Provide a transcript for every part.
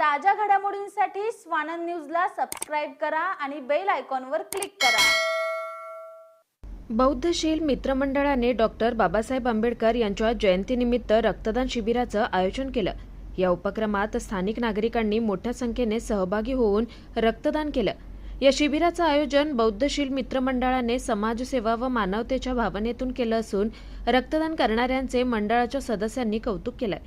ताज्या घडामोडींसाठी स्वानंद न्यूजला सबस्क्राईब करा आणि बेल आयकॉनवर क्लिक करा. बौद्धशील मित्रमंडळाने डॉक्टर बाबासाहेब आंबेडकर यांच्या जयंतीनिमित्त रक्तदान शिबिराचं आयोजन केलं. या उपक्रमात स्थानिक नागरिकांनी मोठ्या संख्येने सहभागी होऊन रक्तदान केलं. या शिबिराचं आयोजन बौद्धशील मित्रमंडळाने समाजसेवा व मानवतेच्या भावनेतून केलं असून रक्तदान करणाऱ्यांचे मंडळाच्या सदस्यांनी कौतुक केलंय.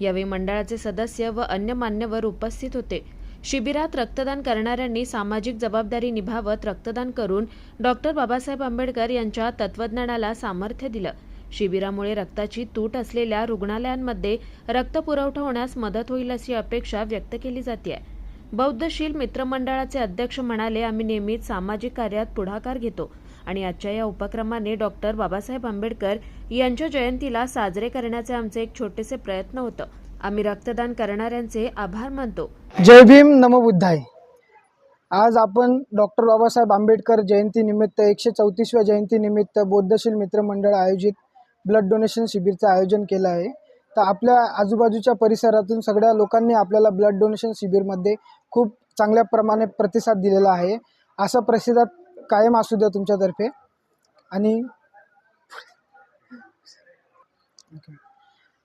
यावेळी मंडळाचे सदस्य व अन्य मान्यवर उपस्थित होते. शिबिरात रक्तदान करणाऱ्यांनी सामाजिक जबाबदारी निभावत रक्तदान करून डॉक्टर बाबासाहेब आंबेडकर यांच्या तत्वज्ञानाला सामर्थ्य दिलं. शिबिरामुळे रक्ताची तूट असलेल्या रुग्णालयांमध्ये रक्तपुरवठा होण्यास मदत होईल अशी अपेक्षा व्यक्त केली जाते बौद्धशील मित्रमंडळाचे अध्यक्ष म्हणाले आम्ही नेहमीच सामाजिक कार्यात पुढाकार घेतो आणि आजच्या या उपक्रमाने डॉक्टर बाबासाहेब आंबेडकर यांच्या जयंतीला साजरे करण्याचे आमचे एक छोटेसे प्रयत्न होतं. आम्ही रक्तदान करणाऱ्यांचे आभार मानतो. जय भीम नमबुद्धाय आज आपण डॉक्टर बाबासाहेब आंबेडकर जयंतीनिमित्त एकशे चौतीसव्या जयंतीनिमित्त बौद्धशील मित्रमंडळ आयोजित ब्लड डोनेशन शिबिरचं आयोजन केलं आहे. तर आपल्या आजूबाजूच्या परिसरातून सगळ्या लोकांनी आपल्याला ब्लड डोनेशन शिबिरमध्ये खूप चांगल्या प्रमाणे प्रतिसाद दिलेला आहे. असं प्रतिसाद कायम असू द्या तुमच्यातर्फे. आणि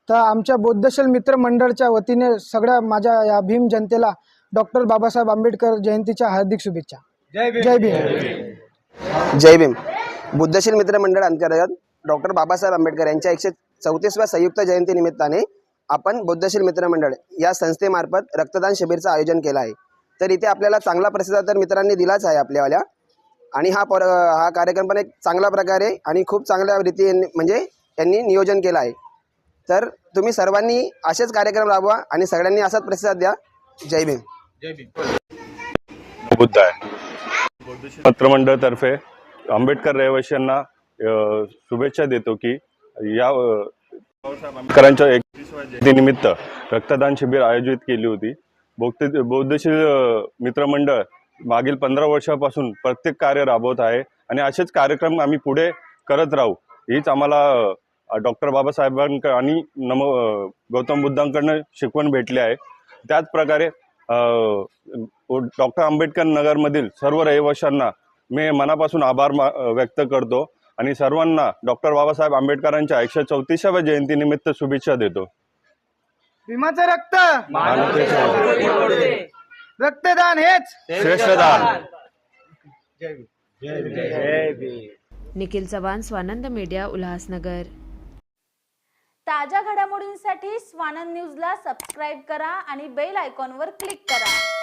तर आमच्या बौद्धशील मित्र मंडळच्या वतीने सगळ्या माझ्या या भीम जनतेला डॉक्टर बाबासाहेब आंबेडकर जयंतीच्या हार्दिक शुभेच्छा. जय भीम. जय भीम. बुद्धशील मित्र मंडळ अंतर्गत डॉक्टर बाबासाहेब आंबेडकर यांच्या एकशे चौतीसव्या संयुक्त जयंती निमित्ताने आपण बुद्धशील मित्र मंडळ या संस्थेमार्फत रक्तदान शिबिरचं आयोजन केलं आहे. तर इथे आपल्याला चांगला प्रतिसाद तर मित्रांनी दिलाच आहे आपल्यावाल्या. आणि हा पर हा कार्यक्रम पण एक चांगल्या प्रकारे आणि खूप चांगल्या रीतीने म्हणजे यांनी नियोजन केलं आहे. तर तुम्ही सर्वांनी असेच कार्यक्रम राबवा आणि सगळ्यांनी असाच प्रतिसाद द्या. जय भीम. बुद्ध आहे. पत्रमंडळातर्फे आंबेडकर रहिवाशांना शुभेच्छा देतो की या आंबेडकरांच्या जयंतीनिमित्त रक्तदान शिबिर आयोजित केली होती. बौद्ध बौद्धशील मित्रमंडळ मागील पंधरा वर्षापासून प्रत्येक कार्य राबवत आहे आणि असेच कार्यक्रम आम्ही पुढे करत राहू. हीच आम्हाला डॉक्टर बाबासाहेबांक आणि नम गौतम बुद्धांकडनं शिकवण भेटली आहे. त्याचप्रकारे डॉक्टर आंबेडकर नगरमधील सर्व रहिवाशांना मी मनापासून आभार मा व्यक्त करतो. आणि सर्वांना डॉक्टर बाबासाहेब आंबेडकरांच्या एकशे चौतीसाव्या जयंतीनिमित्त शुभेच्छा देतो. भीमाचं रक्त! मानवतेचे रक्तदान हेच! श्रेष्ठदान. निखिल चव्हाण स्वानंद मीडिया उल्हासनगर. ताज्या घडामोडींसाठी स्वानंद न्यूजला सबस्क्राईब करा आणि बेल आयकॉनवर क्लिक करा.